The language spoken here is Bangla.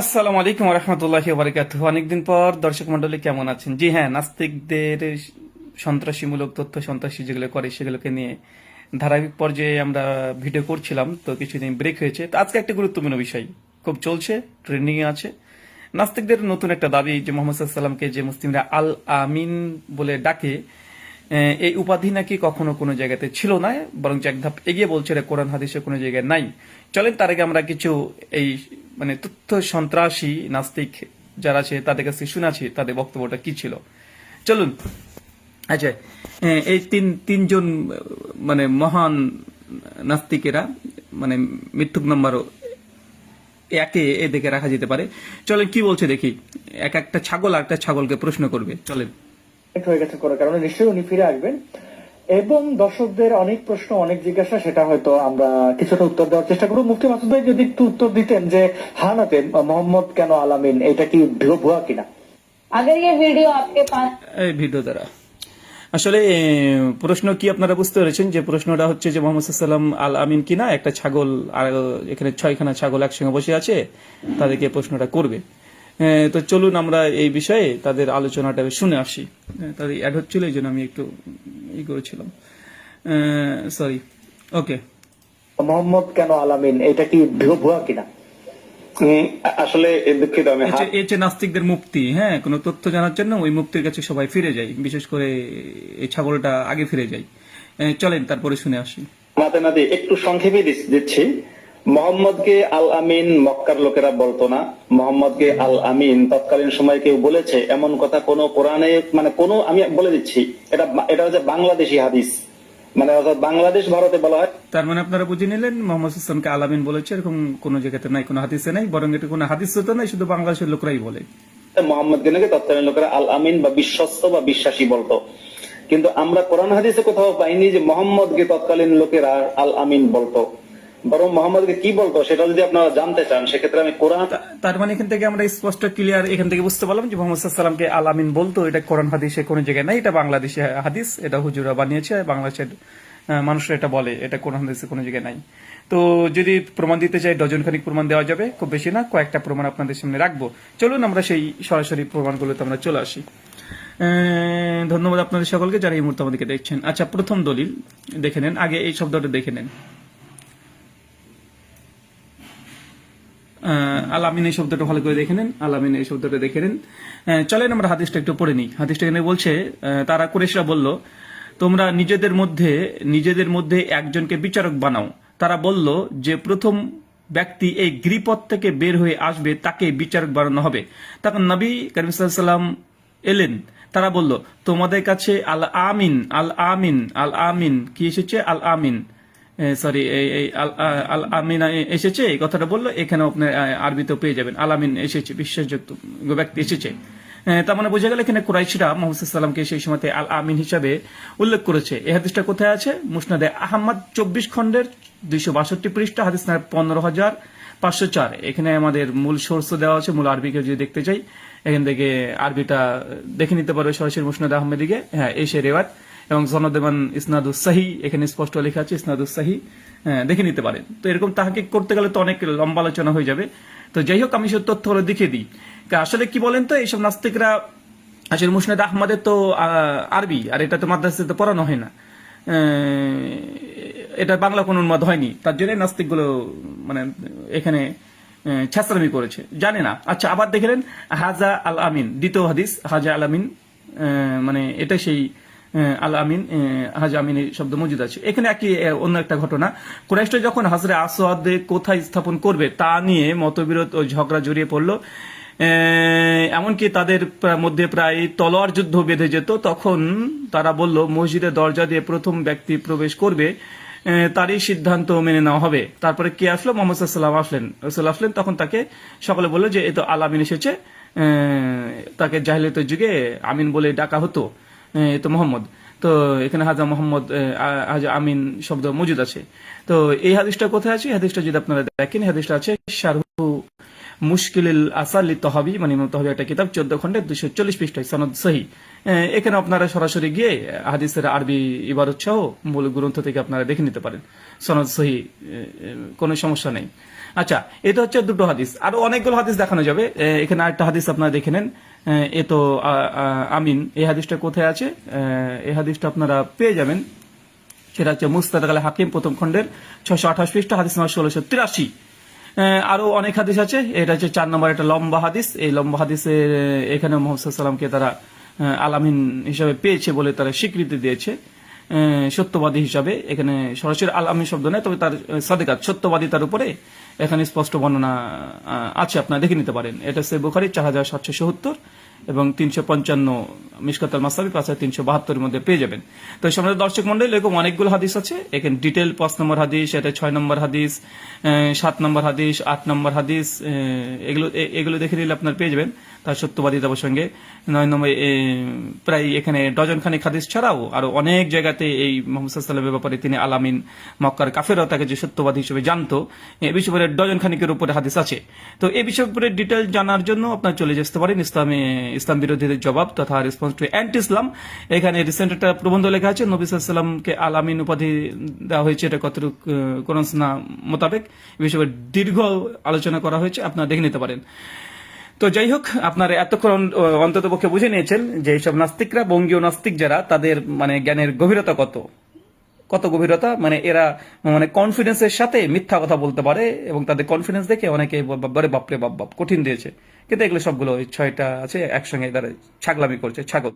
আসসালামু আলাইকুম রহমতুল্লাহ বারকাত অনেকদিন পর দর্শক মন্ডলী কেমন আছেন? জি হ্যাঁ নাস্তিকদের সন্ত্রাসীমূলক তথ্য, সন্ত্রাসী যেগুলো করে সেগুলোকে নিয়ে ধারাবাহিক পর্যায়ে আমরা ভিডিও করছিলাম, তো কিছুদিন ব্রেক হয়েছে। তো আজকে একটা গুরুত্বপূর্ণ বিষয়। খুব চলছে ট্রেন্ডিং এ আছে। নাস্তিকদের নতুন একটা দাবি, যে মোহাম্মদ সাল্লামকে যে মুসলিমরা আল আমিন বলে ডাকে এই উপাধি নাকি কখনো কোনো জায়গাতে ছিল না, বরং এক ধাপ এগিয়ে বলছে এটা কোরআন হাদিসে কোনো জায়গায় নাই। চলেন, তার আগে আমরা কিছু এই মানে তথ্য সন্ত্রাসী, নাস্তিক যারা আছে, তাদের কাছে শুনেছি তাদের বক্তব্যটা কি ছিল। চলুন। আচ্ছা এই তিন, তিনজন মানে মহান নাস্তিকেরা মানে মৃত্যুক নম্বর একে এদিকে রাখা যেতে পারে। চলেন, কি বলছে দেখি? এক একটা ছাগল আর একটা ছাগলকে প্রশ্ন করবে। চলেন। হয়ে গেছে কোনো কারণে নিশ্চয়ই উনি ফিরে আসবেন এবং দর্শকদের অনেক প্রশ্ন অনেক জিজ্ঞাসা সেটা হয়তো আমরা কিছুটা উত্তর দেওয়ার চেষ্টা করবো মুফতি মাসুদ ভাই যদি একটু উত্তর দিতেন যে হানাতে মোহাম্মদ কেন আলামিন এটা কি ভুয়া- ভুয়া কিনা अगर ये वीडियो आपके पास এই ভিডিও দ্বারা আসলে এ, প্রশ্ন কি আপনারা বুঝতে পেরেছেন যে প্রশ্নটা হচ্ছে যে মোহাম্মদ সাল্লাম আল আমিন কিনা একটা ছাগল আর এখানে ছয়খানা ছাগল একসঙ্গে বসে আছে তাদেরকে প্রশ্নটা করবে এ, তো চলুন আমরা এই বিষয়ে তাদের আলোচনাটা শুনে আসি। তাদের অ্যাড হচ্ছিল এই জন্য আমি একটু ই করেছিলাম। সরি ওকে মোহাম্মদ কেন আলামিন এটা কি ভুয়া- কিনা? আসলে এ দুঃখিত আমি এই যে- নাস্তিকদের মুক্তি হ্যাঁ কোনো তথ্য জানার জন্য ওই মুক্তির কাছে সবাই ফিরে যায় বিশেষ করে এই ছাগলটা আগে ফিরে যায়। চলেন তারপরে শুনে আসি। মাতে না দিয়ে একটু সংক্ষেপে দিচ্ছি। মোহাম্মদকে আল আমিন মক্কার লোকেরা বলতো না। মোহাম্মদকে আল আমিন তৎকালীন সময় কেউ বলেছে এমন কথা কোন কোরআনে মানে কোন আমি বলে দিচ্ছি এটা এটা হচ্ছে বাংলাদেশি হাদিস। মানে অর্থাৎ বাংলাদেশ ভারতে বলা হয়। তার মানে আপনারা বুঝে নিলেন মোহাম্মদ আলামিন বলেছে এরকম কোনো জায়গাতে নাই কোনো হাদিসে নাই বরং এটা কোনো হাদিস তো নাই শুধু বাংলাদেশের লোকরাই বলে। মোহাম্মদকে নাকি তৎকালীন লোকেরা আল আমিন বা বিশ্বস্ত বা বিশ্বাসী বলতো। কিন্তু আমরা কোরআন হাদিসে কোথাও পাইনি যে মোহাম্মদকে তৎকালীন লোকেরা আল আমিন বলতো। বরং মোহাম্মদকে কি বলতো সেটা যদি আপনারা জানতে চান, সেক্ষেত্রে আমি কোরআন তার মানে এখান থেকে আমরা স্পষ্ট ক্লিয়ার এখান থেকে বুঝতে পারলাম যে মোহাম্মদ সাল্লামকে আলামিন বলতো, এটা কোরআন হাদিসে কোনো জায়গায় নাই, এটা বাংলাদেশি হাদিস, এটা হুজুরা বানিয়েছে, বাংলাদেশের মানুষরা এটা বলে, এটা কোরআন হাদিসে কোনো জায়গায় নাই। তো যদি প্রমাণ দিতে চাই ডজন খানিক প্রমাণ দেওয়া যাবে, খুব বেশি না, কয়েকটা প্রমাণ আপনাদের সামনে রাখব। চলুন আমরা সেই সরাসরি প্রমাণগুলোতে আমরা চলে আসি। ধন্যবাদ আপনাদের সকলকে যারা এই মুহূর্তে আমাদেরকে দেখছেন। আচ্ছা প্রথম দলিল দেখে নেন, আগে এই শব্দটা দেখে নেন। আলামিন এই শব্দটা ভালো করে দেখে নেন। আলামিন এই শব্দটা দেখে নেন। চলেন আমরা হাদিসটা একটু পড়ে নিই। হাদিসটা এখানে বলছে তারা কুরেশরা বলল, তোমরা নিজেদের মধ্যে নিজেদের মধ্যে একজনকে বিচারক বানাও। তারা বলল, যে প্রথম ব্যক্তি এই গিরিপথ থেকে বের হয়ে আসবে, তাকে বিচারক বানানো হবে। তখন নবী করিম সাল্লাম এলেন। তারা বলল, তোমাদের কাছে আল আমিন আল আমিন আল আমিন কি এসেছে? আল আমিন সরি এই আল আমিন এসেছে, এই কথাটা বলল এখানে আপনার আরবিতেও পেয়ে যাবেন। আল আমিন এসেছে বিশ্বাসযোগ্য ব্যক্তি এসেছে। তার মানে বোঝা গেল এখানে কুরাইশরা মোহাম্মদ সাল্লামকে সেই সময়তে আল আমিন হিসাবে উল্লেখ করেছে। এই হাদিসটা কোথায় আছে? মুসনাদে আহমদ চব্বিশ খণ্ডের দুইশো বাষট্টি পৃষ্ঠা, হাদিস পনেরো হাজার পাঁচশো চার। এখানে আমাদের মূল সোর্স দেওয়া আছে, মূল আরবিকে যদি দেখতে চাই, এখান থেকে আরবিটা দেখে নিতে পারবে সরাসরি মুসনাদ আহমেদিকে হ্যাঁ এসে রেওয়াত। এবং জনদেবান ইসনাদুস সাহি এখানে স্পষ্ট লেখা আছে ইসনাদুস সাহি হ্যাঁ, দেখে নিতে পারেন। তো এরকম তাহাকে করতে গেলে তো অনেক লম্বা আলোচনা হয়ে যাবে। তো যাই হোক আমি সব তথ্যগুলো দেখিয়ে দিই। আসলে কি বলেন তো এইসব নাস্তিকরা আসলে মুসনাদ আহমদের তো আরবি আর এটা তো মাদ্রাসাতে পড়ানো হয় না। এটা বাংলা কোনো অনুবাদ হয়নি। তার জন্য নাস্তিকগুলো মানে এখানে ছ্যাঁচড়ামি করেছে। জানে না। আচ্ছা আবার দেখলেন হাজা আল আমিন দ্বিতীয় হাদিস হাজা আল আমিন মানে এটা সেই আল আমিন হাজ আমিন এই শব্দ মজুদ আছে। এখানে একই অন্য একটা ঘটনা। কুরাইশরা যখন হাজরে আসওয়াদ কোথায় স্থাপন করবে তা নিয়ে মতবিরোধ ও ঝগড়া জড়িয়ে পড়ল। এমনকি তাদের মধ্যে প্রায় তলোয়ার যুদ্ধ বেঁধে যেত। তখন তারা বলল মসজিদের দরজা দিয়ে প্রথম ব্যক্তি প্রবেশ করবে তারই সিদ্ধান্ত মেনে নেওয়া হবে। তারপরে কে আসলো? মোহাম্মদ সাল্লাম আসলেন। রসুল আসলেন, তখন তাকে সকলে বলল যে, এ তো আল আমিন এসেছে তাকে জাহিলিয়তের যুগে আমিন বলে ডাকা হতো। তো মোহাম্মদ। তো এখানে হাজা মোহাম্মদ হাজা আমিন শব্দ মজুদ আছে। তো এই হাদিসটা কোথায় আছে? হাদিসটা যদি আপনারা দেখেন হাদিসটা আছে শারহু মুশকিল আসালি তহাবি মানে ইমাম তহাবি একটা কিতাব চোদ্দ খন্ডে দুশো চল্লিশ পৃষ্ঠায় সনদ সহি। এখানে আপনারা সরাসরি গিয়ে হাদিসের আরবি ইবারত সহ মূল গ্রন্থ থেকে আপনারা দেখে নিতে পারেন। সনদ সহি কোনো সমস্যা নেই। আচ্ছা এটা হচ্ছে দুটো হাদিস। আরও অনেকগুলো হাদিস দেখানো যাবে। এখানে আরেকটা হাদিস আপনারা দেখে নেন। এ, তো আমিন। এই হাদিসটা কোথায় আছে? এই হাদিসটা আপনারা পেয়ে যাবেন। সেটা হচ্ছে মুস্তাদ আল হাকিম প্রথম খণ্ডের ছশো আঠাশ পৃষ্ঠা হাদিস নম্বর ষোলোশো তিরাশি। আরও অনেক হাদিস আছে। এটা হচ্ছে চার নম্বর একটা লম্বা হাদিস। এই লম্বা হাদিসে এখানে মোহাম্মদ সাল্লামকে তারা আলামিন হিসাবে পেয়েছে বলে তারা স্বীকৃতি দিয়েছে সত্যবাদী হিসাবে। এখানে সরাসরি আলামিন শব্দ নয় তবে তার সাদেকাত, সত্যবাদী তার উপরে এখানে স্পষ্ট বর্ণনা আছে। আপনারা দেখে নিতে পারেন। এটা সে বুখারি, চার হাজার সাতশো সত্তর। এবং তিনশো পঞ্চান্ন মিসকাত আল মাসাবি পাঁচ হাজার তিনশো বাহাত্তরের মধ্যে পেয়ে যাবেন। তো সম্রাট দর্শক মন্ডল এরকম অনেকগুলো হাদিস আছে। এখানে ডিটেল পাঁচ নম্বর হাদিস, এটা ছয় নম্বর হাদিস সাত নম্বর হাদিস, আট নম্বর হাদিস এগুলো এগুলো দেখে নিলে আপনার পেয়ে যাবেন। তার সত্যবাদিতা প্রসঙ্গে নয় নম্বর প্রায় এখানে ডজন খানিক হাদিস ছাড়াও আরও অনেক জায়গাতে এই মোহাম্মদ সাল্লামের ব্যাপারে তিনি আলামিন মক্কার কাফেরও তাকে যে সত্যবাদী হিসেবে জানতো, এ বিষয়ে ডজন খানিকের উপরে হাদিস আছে। তো এ বিষয়ের উপরে ডিটেল জানার জন্য আপনার চলে যেতে পারেন ইসলামে ইসলাম বিরোধীদের জবাব তথা রেসপন্স টু অ্যান্টি ইসলাম এখানে রিসেন্ট একটা প্রবন্ধ লেখা আছে, নবী সাল্লামকে আলামিন উপাধি দেওয়া হয়েছে, এটা কতটুকু কোন মোতাবেক। বিষয়ে দীর্ঘ আলোচনা করা হয়েছে, আপনারা দেখে নিতে পারেন। তো যাই হোক, আপনারা এতক্ষণ অন্তত পক্ষে বুঝে নিয়েছেন যে এইসব নাস্তিকরা, বঙ্গীয় নাস্তিক যারা, তাদের মানে জ্ঞানের গভীরতা কত? কত গভীরতা? মানে এরা মানে কনফিডেন্সের সাথে মিথ্যা কথা বলতে পারে এবং তাদের কনফিডেন্স দেখে অনেকে বাপরে বাপ বাপ, কঠিন দিয়েছে। কিন্তু এগুলো সবগুলো ওই ছয়টা আছে একসঙ্গে তারা ছাগলামি করছে ছাগল।